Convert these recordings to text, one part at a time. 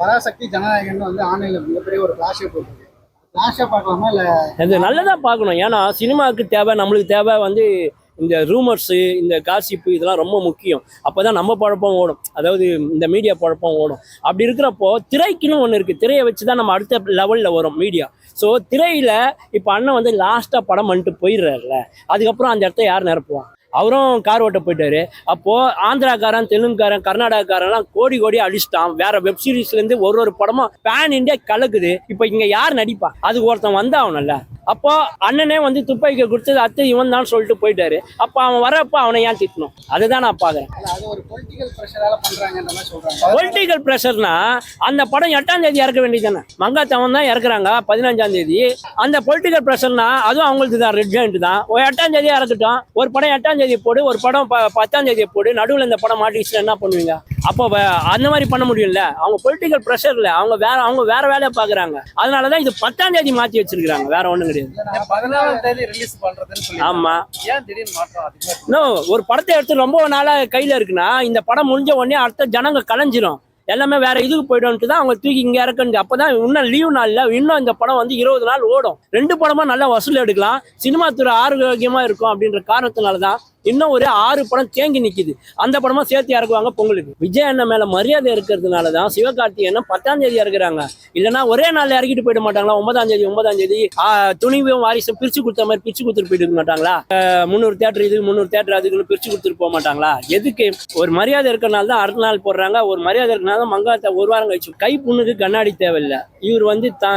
பராசக்தி ஜனநாயகன் வந்து ஆன்லைன்ல மிகப்பெரிய ஒரு கிளாஷே போட்டுருக்கு. கிளாஷா பார்க்கலாமா பார்க்கணும். ஏன்னா சினிமாவுக்கு தேவை நம்மளுக்கு தேவை வந்து இந்த ரூமர்ஸு இந்த காசிப்பு இதெல்லாம் ரொம்ப முக்கியம். அப்போ தான் நம்ம பழப்பம் ஓடும். அதாவது இந்த மீடியா பழப்பம் ஓடும். அப்படி இருக்கிறப்போ திரைக்குன்னு ஒன்று இருக்குது திரையை வச்சு தான் நம்ம அடுத்த லெவலில் வரும் மீடியா ஸோ திரையில் இப்போ அண்ணன் வந்து லாஸ்ட்டாக படம் பண்ணிட்டு போயிடுறாருல அதுக்கப்புறம் அந்த இடத்த யார் நிரப்புவான்? அவரும் கார் ஓட்ட போயிட்டாரு. அப்போது ஆந்திராக்காரன் தெலுங்குக்காரன் கர்நாடகாக்காரன்லாம் கோடி கோடி அடிச்சிட்டான் வேற வெப் சீரிஸ்லேருந்து ஒரு ஒரு படமும் பேன் இந்தியா கலக்குது. இப்போ இங்கே யார் நடிப்பா? அதுக்கு ஒருத்தன் வந்தாகணும்ல அப்போ அண்ணனே வந்து துப்பாக்கி கொடுத்தது அத்தை இவன் தான் சொல்லிட்டு போயிட்டாரு. அப்போ அவன் வரப்ப அவனை ஏன் திட்டணும்? அதுதான் நான் பார்க்குறேன். பொலிட்டிக்கல் ப்ரெஷர்னா அந்த படம் எட்டாம் தேதி இறக்க வேண்டியதானே மங்காத்தவன் தான் இறக்குறாங்க பதினஞ்சாம் தேதி. அந்த பொலிட்டிக்கல் ப்ரெஷர்னா அதுவும் அவங்களுக்கு தான் ரெட் ஜாயிண்ட் தான். ஒரு எட்டாம் தேதியா இறக்கட்டும் ஒரு படம் எட்டாம் தேதி போடு ஒரு படம் பத்தாம் தேதி போடு நடுவில் இந்த படம் மாட்டிச்சுன்னா என்ன பண்ணுவீங்க? அப்போ அந்த மாதிரி பண்ண முடியும்ல? அவங்க பொலிட்டிக்கல் ப்ரெஷர்ல அவங்க வேற அவங்க வேற வேலையை பார்க்குறாங்க. அதனால தான் இது பத்தாம் தேதி மாற்றி வச்சிருக்காங்க வேற ஒன்றும் கிடையாது. பதினாலாம் தேதி ரிலீஸ் பண்றதுன்னு சொல்லி ஆமா? இன்னும் ஒரு படத்தை எடுத்து ரொம்ப நாளா கையில இருக்குன்னா இந்த படம் முடிஞ்ச உடனே அடுத்த ஜனங்க கலைஞ்சிரும். எல்லாமே வேற இதுக்கு போயிடும்ட்டு தான் அவங்க தூக்கி இங்க இறக்குங்க அப்பதான் இன்னும் லீவ் நாள்ல இன்னும் இந்த படம் வந்து இருபது நாள் ஓடும். ரெண்டு படமா நல்லா வசூல் எடுக்கலாம். சினிமா துறை ஆரோக்கியமா இருக்கும் அப்படின்ற காரணத்தினால தான் இன்னும் ஒரு ஆறு படம் தேங்கி நிற்கிது அந்த படமா சேர்த்து இறக்குவாங்க பொங்கலுக்கு. விஜய் அண்ணன் மேல மரியாதை இருக்கிறதுனால தான் சிவகார்த்திகேயன் பத்தாம் தேதி இறக்குறாங்க. இல்லைன்னா ஒரே நாள் இறக்கிட்டு போயிட மாட்டாங்களா? ஒன்பதாம் தேதி ஒன்பதாம் தேதி துணிவும் வாரிசும் பிரிச்சு கொடுத்த மாதிரி பிரிச்சு கொடுத்துட்டு போயிட்டு மாட்டாங்களா? முந்நூறு தேட்டர் இது முந்நூறு தேட்டர் அதுக்குன்னு பிரிச்சு கொடுத்துட்டு போக மாட்டாங்களா? எதுக்கு? ஒரு மரியாதை இருக்கனால தான் அடுத்த நாள் போடுறாங்க. ஒரு மரியாதை இருக்கனால தான் மங்காத்த ஒரு வாரம் கழிச்சு. கை பொண்ணுக்கு கண்ணாடி தேவையில்லை. இவர் வந்து தா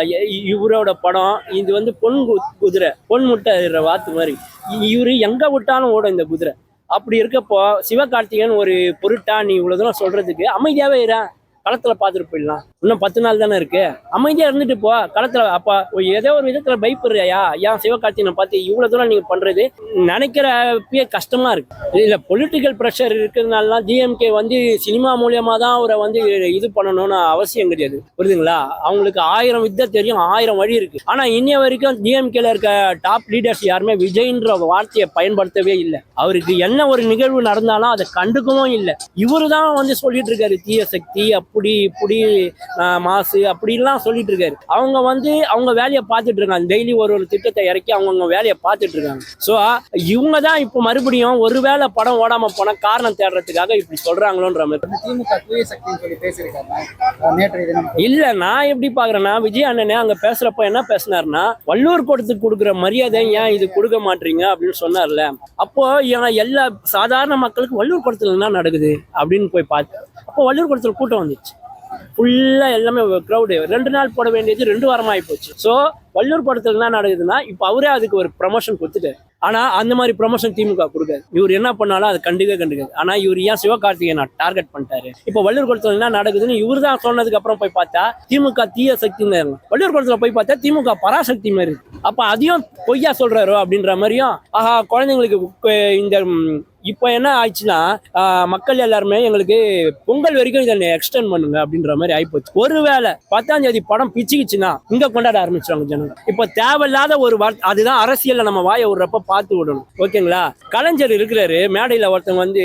இ- இவரோட படம் இது வந்து பொன் கு- குதிரை பொன் முட்டை வாத்து மாதிரி. இவரு எங்க விட்டாலும் ஓடும் இந்த குதிரை. அப்படி இருக்கப்போ சிவகார்த்திகேயன் ஒரு பொருட்டா நீ இவ்வளவு தூரம் சொல்றதுக்கு அமைதியாவே இரு. களத்துல பார்த்துட்டு போயிடலாம். இன்னும் பத்து நாள் தானே இருக்கு. அமைதியா இருந்துட்டு போ. களத்துல அப்போ ஏதோ ஒரு விதத்துல பயப்படுறியா ஏன் சிவகார்த்திகனை பார்த்து இவ்வளவு தூரம் நீங்க பண்றது நினைக்கிறப்பயே கஷ்டமா இருக்கு. இல்ல பொலிட்டிக்கல் ப்ரெஷர் இருக்கிறதுனால டிஎம்கே வந்து சினிமா மூலியமா தான் அவரை வந்து இது பண்ணணும்னு அவசியம் கிடையாது. புரியுதுங்களா? அவங்களுக்கு ஆயிரம் வித்தை தெரியும் ஆயிரம் வழி இருக்கு. ஆனா இன்னைய வரைக்கும் டிஎம்கேல இருக்க டாப் லீடர்ஸ் யாருமே விஜய்ன்ற வார்த்தையை பயன்படுத்தவே இல்லை. அவருக்கு என்ன ஒரு நிகழ்வு நடந்தாலும் அதை கண்டுக்கவும் இல்லை. இவரு தான் வந்து சொல்லிட்டு இருக்காரு தீய சக்தி அப்படி இப்படி ஆஹ், மாசு அப்படிலாம் சொல்லிட்டு இருக்காரு அவங்க வந்து அவங்க வேலையை பார்த்துட்டு இருக்காங்க டெய்லி ஒரு ஒரு திட்டத்தை இறக்கி அவங்கவுங்க வேலையை பார்த்துட்டு இருக்காங்க ஸோ இவங்க தான் இப்போ மறுபடியும் ஒருவேளை படம் ஓடாம போனா காரணம் தேடுறதுக்காக இப்படி சொல்றாங்களோன்ற மாதிரி. இந்த திமுக தூய சக்தின்னு சொல்லி பேசியிருக்காங்க. அஹ் நேற்றைய தினம். இல்ல நான் எப்படி பாக்குறேன்னா விஜய் அண்ணனே அங்க பேசுறப்ப என்ன பேசினாருன்னா வள்ளூர் கூட்டத்துக்கு கொடுக்குற மரியாதை ஏன் இது கொடுக்க மாட்டீங்க? அப்படின்னு சொன்னார்ல. அப்போ எல்லா சாதாரண மக்களுக்கு வள்ளூர் கூட்டத்துல என்ன நடக்குது? அப்படின்னு போய் பார்த்து அப்போ வள்ளூர் கூட்டத்துல கூட்டம் வந்துச்சு. ஃபுல்லா எல்லாமே க்ரௌடு ரெண்டு நாள் போட வேண்டியது ரெண்டு வாரமா ஆகிப்போச்சு ஸோ வள்ளூர் படத்துல என்ன நடக்குதுன்னா இப்போ அவரே அதுக்கு ஒரு ப்ரமோஷன் கொடுத்துட்டாரு. ஆனா அந்த மாதிரி ப்ரமோஷன் திமுக கொடுக்காது. இவர் என்ன பண்ணாலும் அது கண்டுக்கவே கண்டுக்காது. ஆனா இவர் ஏன் சிவகார்த்திகேயனை டார்கெட் பண்ணிட்டாரு? இப்போ வள்ளூர் குளத்துல என்ன நடக்குதுன்னு இவர் தான் சொன்னதுக்கு அப்புறம் போய் பார்த்தா திமுக தீய சக்தி இருக்கும் வள்ளூர் குளத்தில் போய் பார்த்தா திமுக பராசக்தி மாதிரி அப்போ அப்ப அதையும் பொய்யா சொல்றாரோ அப்படின்ற மாதிரியும் ஆஹா குழந்தைங்களுக்கு இந்த இப்போ என்ன ஆயிடுச்சுன்னா ஆஹ், மக்கள் எல்லாருமே எங்களுக்கு பொங்கல் வரைக்கும் இதை எக்ஸ்டெண்ட் பண்ணுங்க அப்படின்ற மாதிரி ஆயிப்போச்சு. ஒருவேளை பத்தாம் தேதி படம் பிச்சுக்குச்சுன்னா இங்க கொண்டாட ஆரம்பிச்சிருவாங்க ஜனங்க. இப்போ தேவையில்லாத ஒரு அதுதான் அரசியல்ல நம்ம வாயை விடுறப்ப பார்த்து விடணும். ஓகேங்களா? கலைஞர் இருக்கிறாரு. மேடையில ஒருத்தவங்க வந்து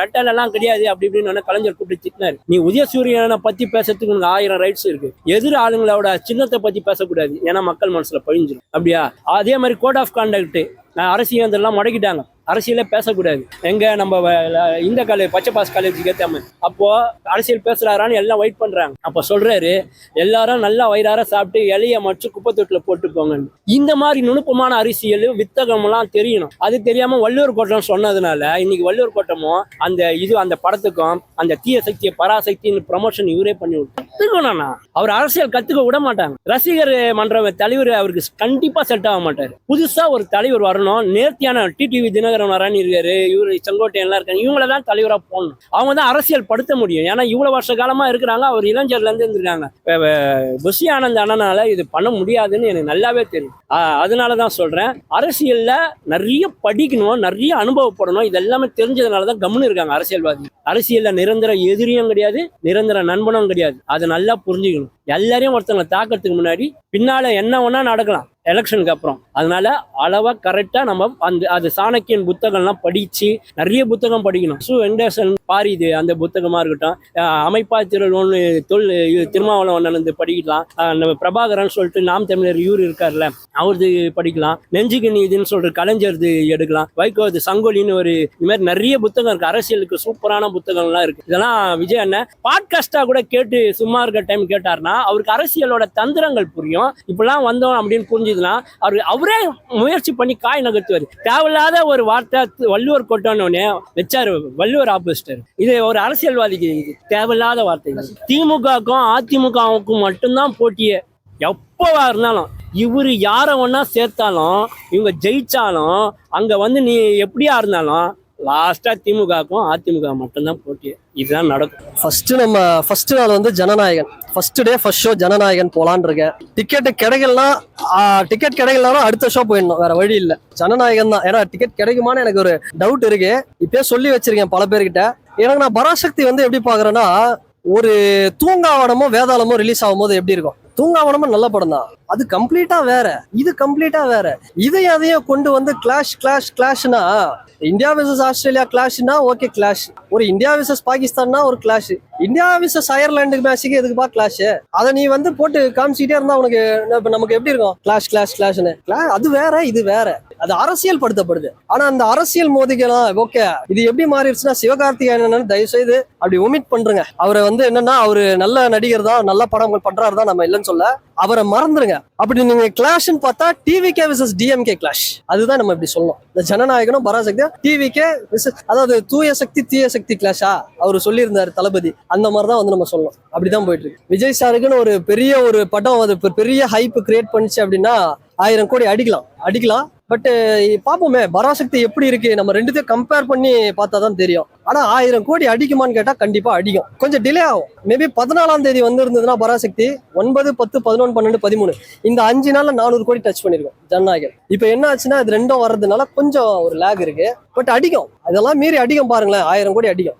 ரெட்டல் எல்லாம் கிடையாது அப்படி இப்படின்னு கலைஞர் கூப்பிட்டு திட்டினாரு. நீ உதயசூரியனை பத்தி பேசுறதுக்கு உனக்கு ஆயிரம் ரைட்ஸ் இருக்கு. எதிர் ஆளுங்களோட சின்னத்தை பத்தி பேசக்கூடாது. ஏன்னா மக்கள் மனசுல பழிஞ்சிடும் அப்படியா? அதே மாதிரி கோட் ஆஃப் கான்டக்ட் அரசியல் எல்லாம் முடக்கிட்டாங்க. அரசியலே பேசக்கூடாது. எங்க நம்ம இந்த காலேஜ் பச்சை பாஸ் காலேஜுக்கு ஏத்தாம அப்போ அரசியல் பேசுறாரான்னு எல்லாம் வெயிட் பண்றாங்க. அப்ப சொல்றாரு எல்லாரும் நல்லா வயிறார சாப்பிட்டு இலைய மச்சு குப்பை தொட்டில போட்டு போங்கன்னு இந்த மாதிரி நுணுப்பமான அரசியல் வித்தகம் எல்லாம் தெரியணும். அது தெரியாம வள்ளுவர் கோட்டம் சொன்னதுனால இன்னைக்கு வள்ளுவர் கோட்டமும் அந்த இது அந்த படத்துக்கும் அந்த தீய சக்தியை பராசக்தின்னு ப்ரமோஷன் இவரே பண்ணி விட்டு கத்துக்கணும்னா அவர் அரசியல் கத்துக்க விட மாட்டாங்க. ரசிகர் மன்ற தலைவர் அவருக்கு கண்டிப்பா செட் ஆக மாட்டார். புதுசா ஒரு தலைவர் வரணும். நேர்த்தியான டிடிவி தினகர் வரான்னு இருக்காரு இவரு செங்கோட்டையன்லாம் இருக்காங்க இவங்கள தான் தலைவரா போடணும். அவங்க தான் அரசியல் படுத்த முடியும். ஏன்னா இவ்வளவு வருஷ காலமா இருக்கிறாங்க அவர் இளைஞர்லேருந்து இருந்திருக்காங்க. புஷி ஆனந்த் அண்ணனால இது பண்ண முடியாதுன்னு எனக்கு நல்லாவே தெரியும். ஆஹ், அதனால தான் சொல்றேன் அரசியல்ல நிறைய படிக்கணும் நிறைய அனுபவப்படணும். இது எல்லாமே தெரிஞ்சதுனால தான் கம்முன்னு இருக்காங்க அரசியல்வாதி. அரசியல்ல நிரந்தர எதிரியும் கிடையாது நிரந்தர நண்பனும் கிடையாது. அதை நல்லா புரிஞ்சுக்கணும். எல்லாரையும் ஒருத்தங்களை தாக்கிறதுக்கு முன்னாடி பின்னால என்ன ஒன்றா நடக்கலாம். எலெக்ஷனுக்கு அப்புறம். அதனால அளவாக கரெக்டாக நம்ம அந்த அது சாணக்கியன் புத்தகம்லாம் படித்து நிறைய புத்தகம் படிக்கணும். சு வெங்கடேசன் பாரிது அந்த புத்தகமா இருக்கட்டும். அமைப்பா திரள் ஒன்று தொல் இது திருமாவளவன் நடந்து படிக்கலாம். நம்ம பிரபாகரன் சொல்லிட்டு நாம் தமிழர் இவர் இருக்கார்ல அவரது படிக்கலாம். நெஞ்சுக்கு நீதின்னு சொல்கிற கலைஞர்து எடுக்கலாம். வைகோ அது சங்கொலின்னு ஒரு இது மாதிரி நிறைய புத்தகம் இருக்குது அரசியலுக்கு சூப்பரான புத்தகங்கள்லாம் இருக்கு. இதெல்லாம் விஜய் அண்ணன் பாட்காஸ்ட்டாக கூட கேட்டு சும்மா இருக்க டைம் கேட்டாருன்னா அவருக்கு அரசியலோட தந்திரங்கள் புரியும். இப்படிலாம் வந்தோம் அப்படின்னு புரிஞ்சுதுன்னா அவர் அவரே முயற்சி பண்ணி காய் நகர்த்துவார். தேவையில்லாத ஒரு வார்த்தை வள்ளுவர் கொட்டோன்னு வச்சார் வள்ளுவர் ஆப்போசிட்டர் இது ஒரு அரசியல்வாதிக்கு இது தேவையில்லாத வார்த்தை. திமுகவுக்கும் அதிமுகவுக்கும் மட்டும்தான் போட்டியே. எப்பவா இருந்தாலும் இவரு யாரை ஒன்னா சேர்த்தாலும் இவங்க ஜெயிச்சாலும் அங்க வந்து நீ எப்படியா இருந்தாலும் லாஸ்ட்டாக திமுகவுக்கும் அதிமுக மட்டும்தான் போட்டி. இதுதான் நடக்கும். ஃபர்ஸ்ட் நம்ம ஃபர்ஸ்ட் நாள் வந்து Jananayagan. First day first show Jananayagan போலான்னு இருக்கேன். டிக்கெட் கிடைக்கலனா டிக்கெட் கிடைக்கலனாலும் அடுத்த ஷோ போயிடணும். வேற வழி இல்லை. ஜனநாயகன் தான். ஏன்னா டிக்கெட் கிடைக்குமான்னு எனக்கு ஒரு டவுட் இருக்கு. இப்பயே சொல்லி வச்சிருக்கேன் பல பேர்கிட்ட. எனக்கு நான் பராசக்தி வந்து எப்படி பாக்குறேன்னா ஒரு தூங்காவனமோ வேதாளமோ ரிலீஸ் ஆகும்போது எப்படி இருக்கும்? தூங்காவனமும் நல்ல படம் தான் அது கம்ப்ளீட்டா வேற. இது கம்ப்ளீட்டா வேற. இதையும் அதையும் கொண்டு வந்து கிளாஷ் கிளாஷ் கிளாஷ்னா இந்தியா விசஸ் ஆஸ்திரேலியா கிளாஷ்னா ஓகே கிளாஷ் ஒரு இந்தியா விசஸ் பாகிஸ்தான்னா ஒரு கிளாஷ் இந்தியா விசஸ் அயர்லாண்டு மேட்சுக்கு எதுக்குப்பா கிளாஷ் அதை நீ வந்து போட்டு காமிச்சிட்டே இருந்தா உனக்கு நமக்கு எப்படி இருக்கும்? கிளாஷ் கிளாஷ் கிளாஷ்னு அது வேற இது வேற. அது அரசியல் படுத்தப்படுது ஆனா அந்த அரசியல் மோதிக்கலாம் ஓகே இது எப்படி மாறிடுச்சுன்னா சிவகார்த்திகேயன் தயவு செய்து அப்படி ஒமிட் பண்றேங்க அவரை வந்து என்னன்னா அவரு நல்ல நடிகர் தான் நல்ல படங்கள் பண்றாரு தான் நம்ம இல்லைன்னு சொல்ல அவரை மறந்துருங்க. அப்படி நீங்க கிளாஷ்னு பார்த்தா டிவிகே விசஸ் டிஎம்கே கிளாஷ் அதுதான் நம்ம இப்படி சொல்லணும். இந்த ஜனநாயகனும் பராசக்தியும் டிவிகே விசஸ் அதாவது தூய சக்தி தீய சக்தி கிளாஷா அவர் சொல்லியிருந்தாரு தளபதி. அந்த மாதிரி தான் வந்து நம்ம சொல்லணும். அப்படிதான் போயிட்டு இருக்கு விஜய் சாருக்குன்னு ஒரு பெரிய ஒரு படம் அது பெரிய ஹைப் கிரியேட் பண்ணுச்சு அப்படின்னா ஆயிரம் கோடி அடிக்கலாம். அடிக்கலாம். பட்டு uh, பார்ப்போமே பராசக்தி எப்படி இருக்கு? நம்ம ரெண்டுத்தையும் கம்பேர் பண்ணி பார்த்தா தான் தெரியும். ஆனா ஆயிரம் கோடி அடிக்குமான்னு கேட்டா கண்டிப்பா அடிக்கும். கொஞ்சம் டிலே ஆகும். மேபி பதினாலாம் தேதி வந்து இருந்ததுன்னா பராசக்தி ஒன்பது பத்து பதினொன்று பன்னெண்டு பதிமூணு. இந்த அஞ்சு நாள்ல நானூறு கோடி டச் பண்ணிருக்கோம் ஜனநாயகன் இப்போ என்ன ஆச்சுன்னா இது ரெண்டும் வர்றதுனால கொஞ்சம் ஒரு லேக் இருக்கு. பட் அடிக்கும். அதெல்லாம் மீறி அடிக்கும் பாருங்களேன். ஆயிரம் கோடி அடிக்கும்.